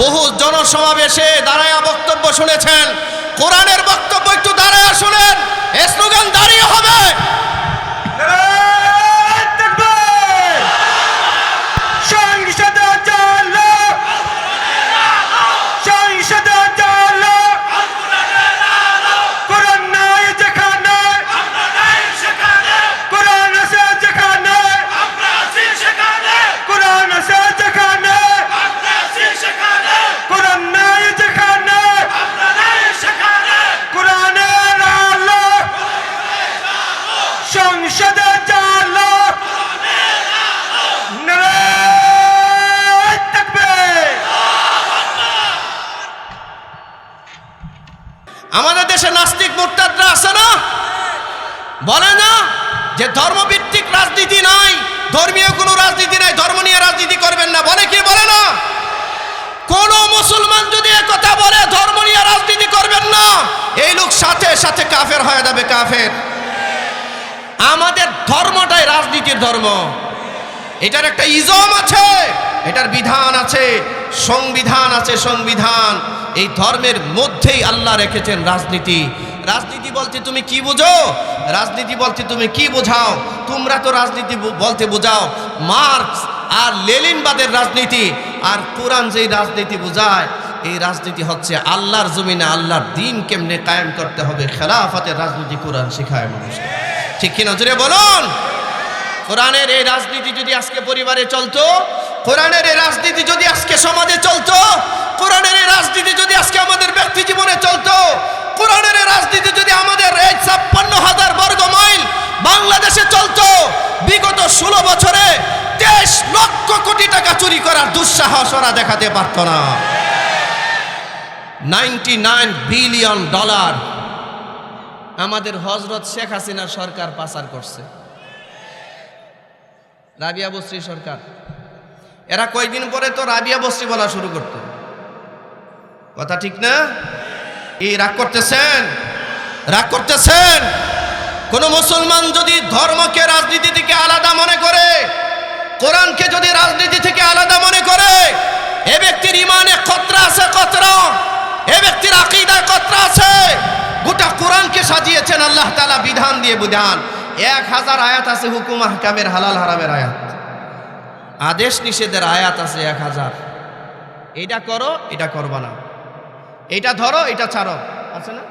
বহু জনসমাবেশে দাঁড়ায়া বক্তব্য শুনেছেন। কোরআনের বক্তব্য একটু দাঁড়ায়া শুনেন। স্লোগান দাঁড়িয়ে হবে। মুসলমান যদি এ কথা বলে, ধর্ম নিয়ে রাজনীতি করবেন না। এই লোক সাথে সাথে কাফের হয়ে যাবে, কাফের। আমাদের ধর্মটাই রাজনীতির ধর্ম। এটার একটা ইজম আছে, এটার বিধান আছে, সংবিধান আছে, সংবিধান। এই ধর্মের মধ্যেই আল্লাহ রেখেছেন রাজনীতি। রাজনীতি বলতে তুমি কি বুঝো? রাজনীতি বলতে তুমি কি বোঝাও? তোমরা তো রাজনীতি বলতে বোঝাও। মার্কস আর লেলিনবাদের রাজনীতি আর কোরআন যেই রাজনীতি বোঝায়, এই রাজনীতি হচ্ছে আল্লাহর জমিনে আল্লাহর দিন কেমনে কায়েম করতে হবে, খেলাফতের রাজনীতি কোরআন শেখায় মানুষকে ঠিক কিনা জুড়ে বলুন? কোরআনের এই রাজনীতি যদি আজকে পরিবারে চলতো, কোরআনের এই রাজনীতি যদি আজকে সমাজে চলতো, কোরআনের এই রাজনীতি যদি আজকে আমাদের ব্যক্তি জীবনে চলতো, কোরআনের রাজনীতি যদি আমাদের এই ছাপ্পান্ন হাজার বর্গ মাইল বাংলাদেশে চলতো, বিগত ষোলো বছরে তেইশ লক্ষ কোটি টাকা চুরি করার দুঃসাহস ওরা দেখাতে পারতো না। নাইনটি নাইন বিলিয়ন ডলার আমাদের হজরত শেখ হাসিনা সরকার পাচার করছে। রাবিয়া বস্রী সরকার। এরা কয়দিন পরে তো রাবিয়া বস্রী বলা শুরু করত। কথা ঠিক না? এই রাগ করতেছেন? রাগ করতেছেন? কোন মুসলমান যদি ধর্মকে, রাজনীতি থেকে আলাদা কোরআনকে যদি রাজনীতি থেকে আলাদা মনে করে, এ ব্যক্তির ইমানে কতরা আছে, কতরা? এ ব্যক্তির আকিদায় কতরা আছে? গোটা কোরআনকে সাজিয়েছেন আল্লাহ তালা বিধান দিয়ে বিধান। এক হাজার আয়াত আছে হুকুম আহকামের, হালাল হারামের আয়াত। আদেশ নিষেধের আয়াত আছে এক হাজার। এটা করো, এটা করবা না। এটা ধরো, এটা ছাড়ো। আছে না?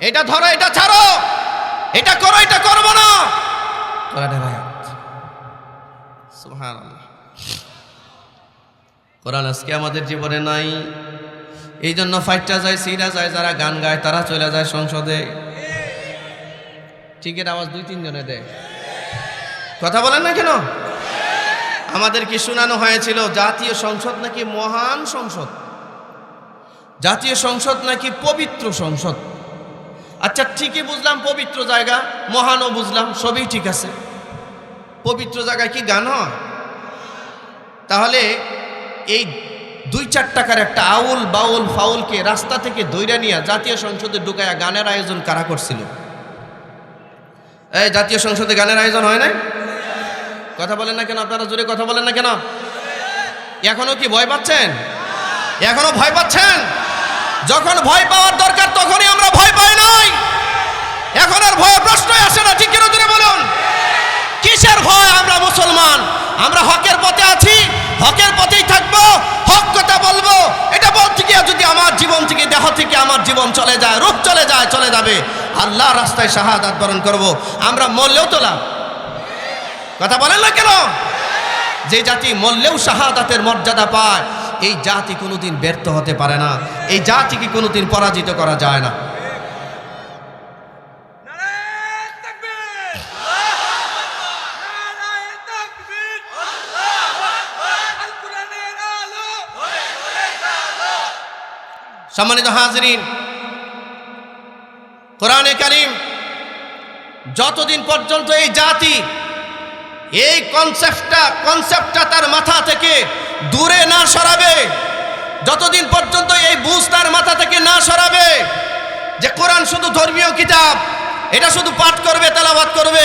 এটা ধরো, এটা ছাড়ো। এটা করো, এটা করব না। কোরআন আজকে আমাদের জীবনে নাই। এই জন্য ফাইটটা যায়, সিরা যায়, যারা গান গায়, তারা চলে যায় সংসদে। ঠিকের আওয়াজ দুই তিনজনে দেয়। কথা বলেন না কেন? আমাদের কি শোনানো হয়েছিল, জাতীয় সংসদ নাকি মহান সংসদ? জাতীয় সংসদ নাকি পবিত্র সংসদ? আচ্ছা ঠিকই বুঝলাম, পবিত্র জায়গা, মহানও বুঝলাম, সবই ঠিক আছে। পবিত্র জায়গায় কি গান হয়? তাহলে এই দুই চার টাকার একটা আউল, বাউল, ফাউলকে রাস্তা থেকে দৈরা নিয়ে জাতীয় সংসদে ঢুকায়া গানের আয়োজন কারা করছিল? এই জাতীয় সংসদে গানের আয়োজন হয় না কথা বলেন না কেন আপনারা? জোরে কথা বলেন না কেন? এখনও কি ভয় পাচ্ছেন? এখনও ভয় পাচ্ছেন? যখন ভয় পাওয়ার দরকার, তখনই আমরা ভয় পাই নাই। এখন আর ভয় প্রশ্নই আসে না, ঠিক কেন জোরে বলুন কিসের ভয় আমরা মুসলমান আমরা হকের পথে আছি, হকের পথেই থাকব, হক কথা বলব। এটা বলতে গিয়ে যদি আমার জীবন থেকে, দেহ থেকে আমার জীবন চলে যায়, রূপ চলে যায়, চলে যাবে। আল্লাহ রাস্তায় শাহাদাত বরণ করব। আমরা মরলেও তো লাভ। কথা বলেন না কেন? যে জাতি মরলেও শাহাদাতের মর্যাদা পায়, এই জাতি কোনোদিন ব্যর্থ হতে পারে না। এই জাতিকে কোনোদিন পরাজিত করা যায় না। সম্মানিত হাজরিন, কোরআনে কারিম যতদিন পর্যন্ত এই জাতি এই কনসেপ্টটা কনসেপ্টটা তার মাথা থেকে দূরে না সরাবে, যতদিন পর্যন্ত এই বুঝ তার মাথা থেকে না সরাবে, যে কোরআন শুধু ধর্মীয় কিতাব, এটা শুধু পাঠ করবে তেলাবাদ করবে,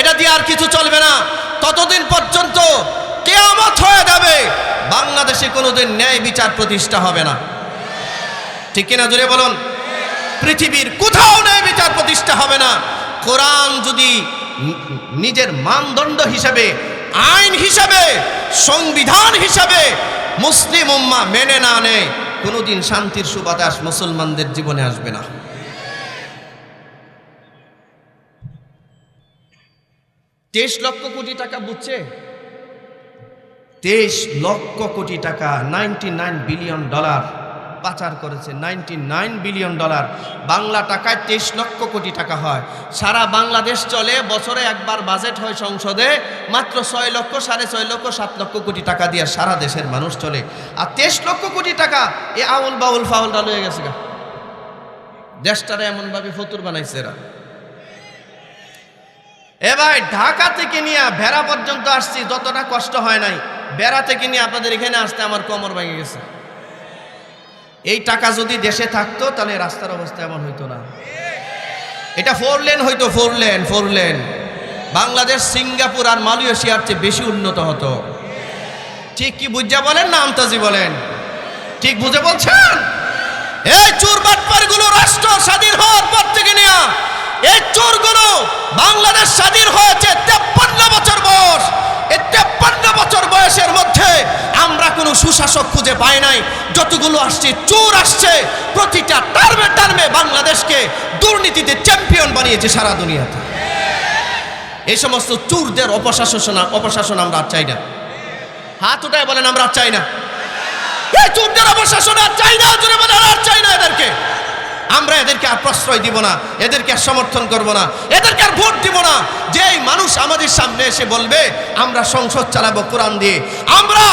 এটা দিয়ে আর কিছু চলবে না, ততদিন পর্যন্ত কেয়ামত হয়ে যাবে, বাংলাদেশে কোনোদিন ন্যায় বিচার প্রতিষ্ঠা হবে না। ঠিক কিনা জুড়ে বলুন? পৃথিবীর কোথাও ন্যায় বিচার প্রতিষ্ঠা হবে না। কোরআন যদি নিজের মানদণ্ড হিসেবে, আইন হিসেবে, সংবিধান হিসেবে মুসলিম উম্মা মেনে না নেয়, কোনোদিন শান্তির সুবাতাস মুসলমানদের জীবনে আসবে না। তেইশ লক্ষ কোটি টাকা বুঝছে? তেইশ লক্ষ কোটি টাকা, নাইনটি নাইন বিলিয়ন ডলার। পাচার করেছে। Ninety nine billion dollar Bangla টাকায় তেইশ লক্ষ কোটি টাকা হয়। সারা বাংলাদেশ চলে, বছরে একবার বাজেট হয় সংসদে, মাত্র ছয় লক্ষ, সাড়ে ছয় লক্ষ, সাত লক্ষ কোটি টাকা দিয়ে সারা দেশের মানুষ চলে। আর তেইশ লক্ষ কোটি টাকা, এ আউল বাউল ফাউলটা লয়ে গেছে গা। দেশটারে এমনভাবে ফতুর বানাইছে এরা। এ ভাই, ঢাকা থেকে নিয়ে ভেড়া পর্যন্ত আসছি, যতটা কষ্ট হয় নাই। বেড়া থেকে নিয়ে আপনাদের এখানে আসতে আমার কোমর ভেঙে গেছে। এই টাকা যদি দেশে থাকতো, তাহলে রাস্তার অবস্থা এমন হইতো না। এটা ফোর লেন হইতো four lane four lane Bangladesh, Singapore আর মালয়েশিয়ার চেয়ে বেশি উন্নত হতো। ঠিক কি বুঝা বলেন না আমতাজি বলেন? ঠিক বুঝে বলছেন? এই চোর বাটপারগুলো রাষ্ট্র স্বাধীন হওয়ার পর থেকে নেয়া। এই চোরগুলো বাংলাদেশ স্বাধীন হয়েছে তেপ্পান্ন বছর বয়স। তেপ্পান্ন বছর বয়সের মধ্যে আমরা কোনো সুশাসক খুঁজে পাই নাই। যতগুলো আসছে, চোর আসছে, প্রতিটা টার্মে টার্মে বাংলাদেশকে দুর্নীতিতে চ্যাম্পিয়ন বানিয়েছে সারা দুনিয়াতে। এই সমস্ত চোরদের অপশাসন অপশাসন আমরা আর চাই না। হাত উঠায় বলেন, আমরা আর চাই না। এই চোরদের অপশাসন আর চাই না, জোরে আর চাই না এদেরকে। আমরা এদেরকে আর প্রশ্রয় দিব না, এদেরকে আর সমর্থন করব না। ভোট দিব না। যেই মানুষ আমাদের সামনে এসে বলবে, আমরা সংসদ চালাবো কোরআন দিয়ে। আমরা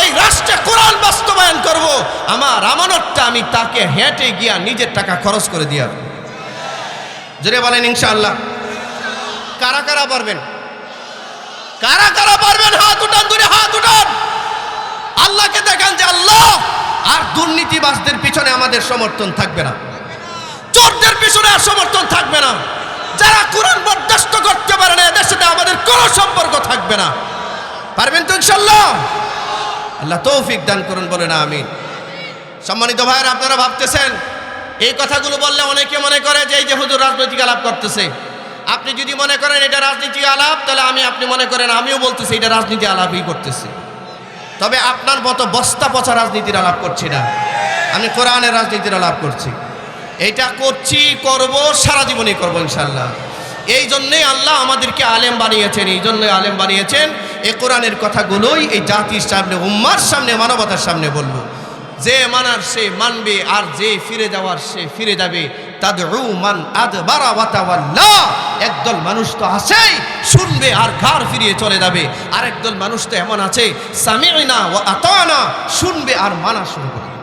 এই রাষ্ট্রে কোরআন বাস্তবায়ন করব। আমার আমানতটা আমি তাকে হেঁটে গিয়া নিজের টাকা খরচ করে দিয়া জোরে বলেন ইনশাআল্লাহ। কারা কারা পারবেন? কারা কারা পারবেন? হাত উঠান, দূরে হাত উঠান। আল্লাহকে দেখান যে আল্লাহ আর দুর্নীতিবাসদের পিছনে আমাদের সমর্থন থাকবে না। চোরদের পিছনে আর সমর্থন থাকবে না। যারা কোরআন বরদাস্ত করতে পারে না, এদের সাথে আমাদের কোনো সম্পর্ক থাকবে না। পারবেন তো ইনশাল্লাহ আল্লাহ তৌফিক দান করুন বলে না আমিন। সম্মানিত ভাইয়ের, আপনারা ভাবতেছেন, এই কথাগুলো বললে অনেকে মনে করে যে এই যে হুজুর রাজনৈতিক আলাপ করতেছে। আপনি যদি মনে করেন এটা রাজনীতি আলাপ, তাহলে আমি, আপনি মনে করেন আমিও বলতেছি এটা রাজনীতি আলাপই করতেছি। তবে আপনার মতো বস্তা পচা রাজনীতির আলাপ করছি না। আমি কোরআনের রাজনীতির আলাপ করছি। এটা করছি, করব, সারা জীবনই করব ইনশাল্লাহ এই জন্যেই আল্লাহ আমাদেরকে আলেম বানিয়েছেন, এই জন্যই আলেম বানিয়েছেন। এ কোরআনের কথাগুলোই এই জাতির সামনে, উম্মার সামনে, মানবতার সামনে বলব। যে মানার সে মানবে, আর যে ফিরে যাওয়ার সে ফিরে যাবে। তাদউ মান আদবারা ওয়া তাওয়াল্লা। একদল মানুষ তো আছেই, শুনবে আর ঘর ফিরিয়ে চলে যাবে। আর একদল মানুষ তো এমন আছে সামিনা ওয়া আতানা, শুনবে আর মানা শুরু করবে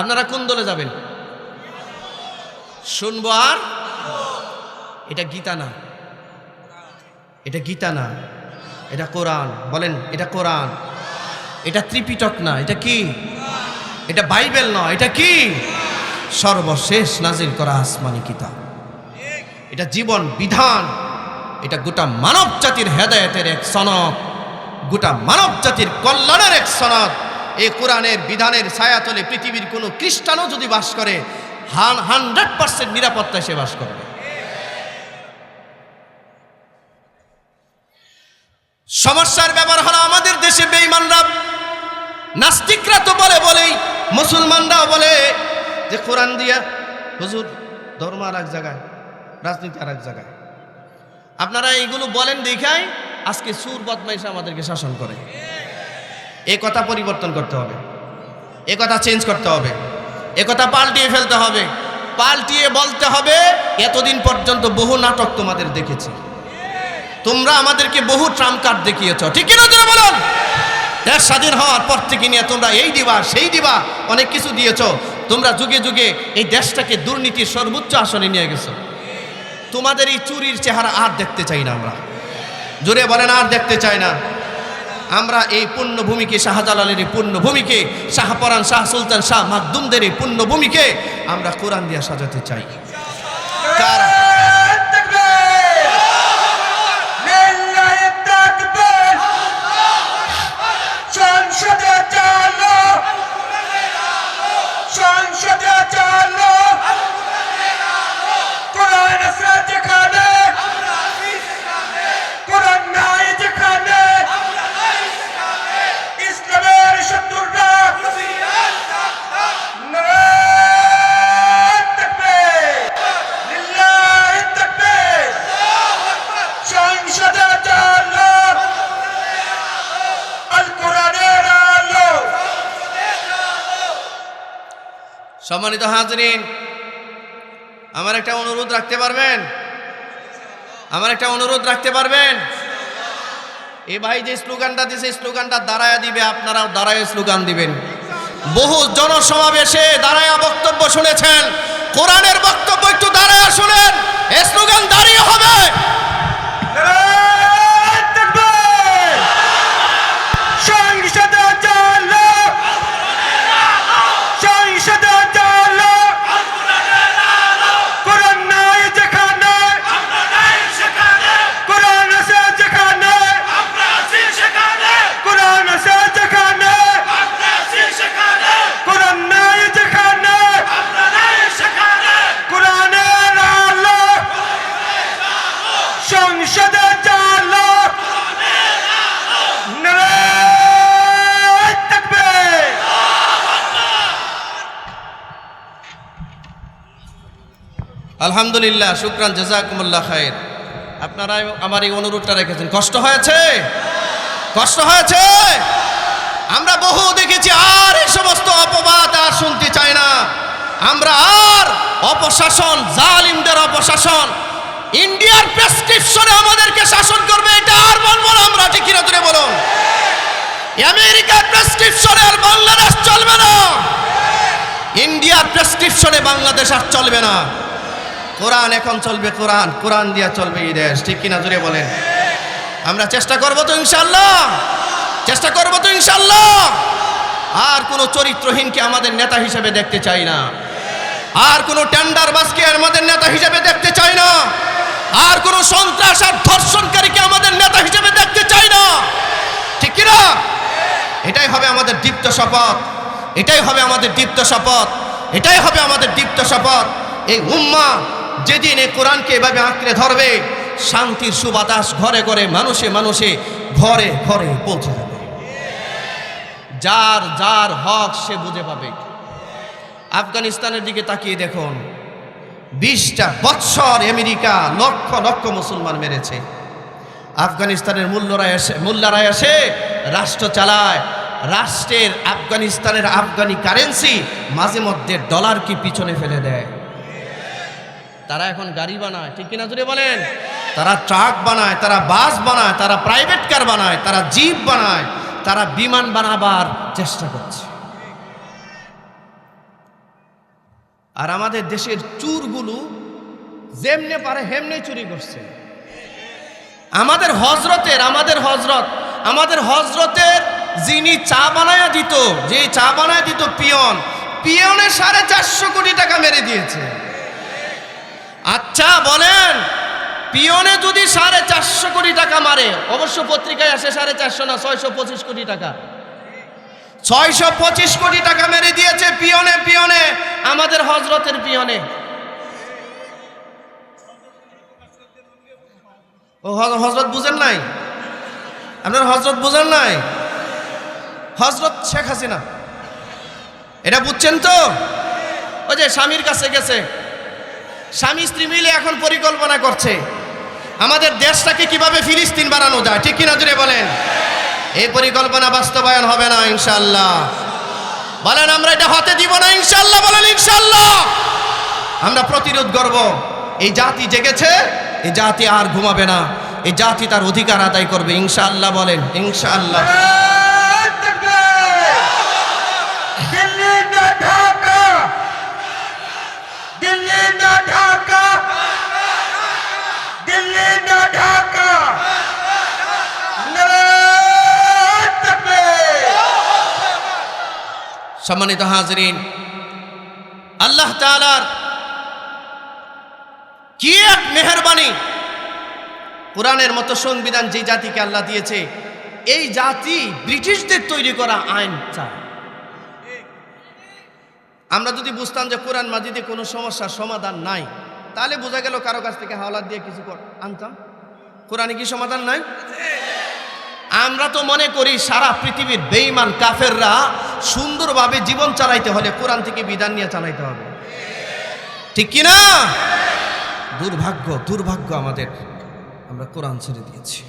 আপনারা কোন দলে যাবেন? শুনব আর? এটা গীতা না। এটা গীতা না। এটা কোরআন। বলেন, এটা কোরআন। এটা ত্রিপিটক না। এটা কি? এটা বাইবেল নয় এটা কি? সর্বশেষ নাজিল করা আসমানি কিতাব। এটা জীবন বিধান। এটা গোটা মানব জাতির হেদায়তের এক সনদ। গোটা মানব জাতির কল্যাণের এক সনদ। এই কোরআনের বিধানের ছায়াতলে পৃথিবীর কোনো খ্রিস্টানও যদি বাস করে হান হান্ড্রেড পার্সেন্ট নিরাপত্তায় সে বাস করবে। সমস্যার ব্যাপার হলো আমাদের দেশে বেঈমানরা, নাস্তিকরা তো বলে বলেই, মুসলমানরাও বলে যে কোরআন দিয়া, হুজুর ধর্ম আর এক জায়গায়, রাজনীতি আর এক জায়গায়। আপনারা এইগুলো বলেন দেখাই, আজকে সুর বদমাইশ আমাদেরকে শাসন করে। এ কথা পরিবর্তন করতে হবে। এ কথা চেঞ্জ করতে হবে। এ কথা পাল্টিয়ে ফেলতে হবে। পাল্টিয়ে বলতে হবে, এতদিন পর্যন্ত বহু নাটক তোমাদের দেখেছি। তোমরা আমাদেরকে বহু ট্রাম্প কার্ড দেখিয়েছ। ঠিক কিনা বলুন? দেশ স্বাধীন হওয়ার পর থেকে নিয়ে তোমরা এই দিবা, সেই দিবা, অনেক কিছু দিয়েছ। তোমরা যুগে যুগে এই দেশটাকে দুর্নীতির সর্বোচ্চ আসনে নিয়ে গেছো। তোমাদের এই চুরির চেহারা আর দেখতে চাই না আমরা। জোরে বলেন, আর দেখতে চাই না। আমরা এই পুণ্যভূমিকে শাহজালালের এই পুণ্যভূমিকে শাহপরান শাহ সুলতান, শাহ মাকদুমদের এই পুণ্যভূমিকে আমরা কোরআন দিয়া সাজাতে চাই। কারা? সম্মানিত হাজরিন, আমার একটা অনুরোধ রাখতে পারবেন? আমার একটা অনুরোধ রাখতে পারবেন? এ ভাই যে স্লোগানটা দিছে, স্লোগানটা দাঁড়ায় দিবে, আপনারাও দাঁড়ায় স্লোগান দিবেন। বহু জনসমাবেশে দাঁড়ায় বক্তব্য শুনেছেন। কোরআনের বক্তব্য একটু দাঁড়ায় শুনেন স্লোগান দাঁড়িয়ে হবে। আলহামদুলিল্লাহ, শুক্রান, জাজাকুমুল্লাহ খায়ের আপনারা আমার এই অনুরোধটা রেখেছেন। কষ্ট হয়েছে? কষ্ট হয়েছে? আমরা বহু দেখেছি, আর এই সমস্ত অপবাদ আর শুনতে চাই না। আমরা আর অপশাসন, জালিমদের অপশাসন, ইন্ডিয়ার প্রেসক্রিপশনে আমাদেরকে শাসন করবে, এটা আর বলব না, আমরা ঠিক কিনা ধরে বলুন। আমেরিকার প্রেসক্রিপশনে আর বাংলাদেশ চলবে না। ইন্ডিয়ার প্রেসক্রিপশনে বাংলাদেশ আর চলবে না। কোরআন এখন চলবে কোরআন কোরআন দিয়া চলবে এই দেশ। ঠিক কিনা জুড়ে বলেন? আমরা চেষ্টা করব তো ইনশাল্লাহ চেষ্টা করব তো ইনশাল্লাহ আর কোনো চরিত্রহীনকে আমাদের নেতা হিসেবে দেখতে চাই না। আর কোনো টেন্ডার বাসকে আমাদের নেতা হিসেবে দেখতে চাই না। আর কোনো সন্ত্রাস আর ধর্ষণকারীকে আমাদের নেতা হিসেবে দেখতে চাই না। ঠিক কিনা? এটাই হবে আমাদের দীপ্ত শপথ। এটাই হবে আমাদের দীপ্ত শপথ। এটাই হবে আমাদের দীপ্ত শপথ। এই উম্মা যেদিন এই কোরআনকে এভাবে আঁকড়ে ধরবে, শান্তির সুবাতাস ঘরে ঘরে, মানুষে মানুষে, ঘরে ঘরে পৌঁছে যাবে। যার যার হক সে বুঝে পাবে। আফগানিস্তানের দিকে তাকিয়ে দেখুন, বিশটা বৎসর আমেরিকা লক্ষ লক্ষ মুসলমান মেরেছে। আফগানিস্তানের মূল্যরা এসে মোল্লারা এসে রাষ্ট্র চালায়। রাষ্ট্রের আফগানিস্তানের আফগানি কারেন্সি মাঝে মধ্যে ডলার কি পিছনে ফেলে দেয়। তারা এখন গাড়ি বানায় ঠিক কিনা জুড়ে বলেন? তারা ট্রাক বানায় তারা বাস বানায় তারা প্রাইভেট কার বানায় তারা জিপ বানায় তারা বিমান বানাবার চেষ্টা করছে। আর আমাদের দেশের চুরগুলো যেমনে পারে হেমনে চুরি করছে। আমাদের হজরতের আমাদের হজরত আমাদের হজরতের যিনি চা বানায়া দিত যে চা বানায় দিত পিয়ন পিয়নে সাড়ে চারশো কোটি টাকা মেরে দিয়েছে। আচ্ছা বলেন, পিয়নে যদি সাড়ে চারশো কোটি টাকা মারে, অবশ্য পত্রিকায় আসে সাড়ে চারশো না, ছয়শো পঁচিশ কোটি টাকা। ছয়শো পঁচিশ কোটি টাকা মেরে দিয়েছে পিয়নে পিয়নে, আমাদের হজরতের পিয়নে। ও হজরত বুঝেন নাই? আপনার হজরত বুঝেন নাই? হজরত শেখ হাসিনা। এটা বুঝছেন তো? ওই যে স্বামীর কাছে গেছে। স্বামী স্ত্রী মিলে এখন পরিকল্পনা করছে। আমাদের দেশটাকে কীভাবে ফিলিস্তিন বানানো যায়, ঠিক কিনা জুড়ে বলেন? এই পরিকল্পনা বাস্তবায়ন হবে না ইনশাল্লাহ বলেন, আমরা এটা হতে দিব না ইনশাল্লাহ বলেন ইনশাল্লাহ আমরা প্রতিরোধ করব। এই জাতি জেগেছে, এই জাতি আর ঘুমাবে না, এই জাতি তার অধিকার আদায় করবে, ইনশাআল্লাহ, বলেন, ইনশাআল্লাহ। সম্মানিত হাজরিন, আল্লাহ তাআলার কি এক মেহরবানি। কোরআনের মতো সংবিধান যে জাতিকে আল্লাহ দিয়েছে, এই জাতি ব্রিটিশদের তৈরি করা আইন চায় আমরা যদি বুঝতাম যে কোরআন মাজিদে কোনো সমস্যার সমাধান নাই, তাহলে বোঝা গেল কারও কাছ থেকে হাওলাত দিয়ে কিছু আনতাম। কোরআনে কি সমাধান নাই? আমরা তো মনে করি সারা পৃথিবীর বেইমান কাফেররা সুন্দরভাবে জীবন চালাইতে হলে কোরআন থেকে বিধান নিয়ে চালাইতে হবে। ঠিক কি না দুর্ভাগ্য দুর্ভাগ্য আমাদের। আমরা কোরআন ছেড়ে দিয়েছি।